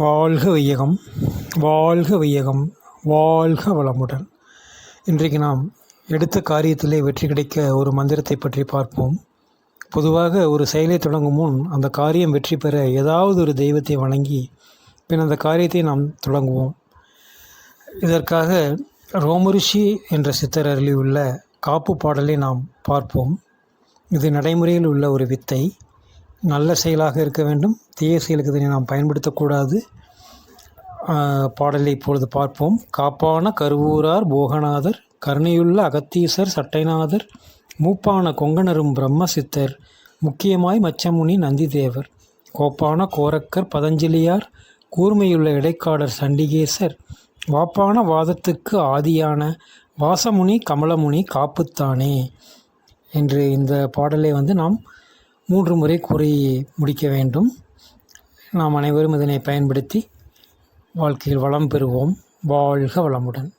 வாழ்க வையகம் வாழ்க வையகம் வாழ்க வளமுடன் இன்றைக்கு நாம் எடுத்த காரியத்திலே வெற்றி கிடைக்க ஒரு மந்திரத்தை பற்றி பார்ப்போம். பொதுவாக ஒரு செயலை தொடங்கும் முன் அந்த காரியம் வெற்றி பெற ஏதாவது ஒரு தெய்வத்தை வணங்கி பின் அந்த காரியத்தை நாம் தொடங்குவோம். இதற்காக ரோமரிஷி என்ற சித்தர் அருளியுள்ள காப்பு பாடலை நாம் பார்ப்போம். இது நடைமுறையில் உள்ள ஒரு வித்தை. நல்ல செயலாக இருக்க வேண்டும். தீய செயலுக்கு இதனை நாம் பயன்படுத்தக்கூடாது. பாடலை இப்பொழுது பார்ப்போம். காப்பான கருவூரார் போகநாதர் கருணையுள்ள அகத்தீசர் சட்டைநாதர் மூப்பான கொங்கணரும் பிரம்மசித்தர் முக்கியமாய் மச்சமுனி நந்திதேவர் கோப்பான கோரக்கர் பதஞ்சலியார் கூர்மையுள்ள இடைக்காடர் சண்டிகேசர் வாப்பான வாதத்துக்கு ஆதியான வாசமுனி கமலமுனி காப்புத்தானே? என்று இந்த பாடலை வந்து நாம் மூன்று முறை கூறி முடிக்க வேண்டும். நாம் அனைவரும் இதனை பயன்படுத்தி வாழ்க்கையில் வளம் பெறுவோம். வாழ்க வளமுடன்.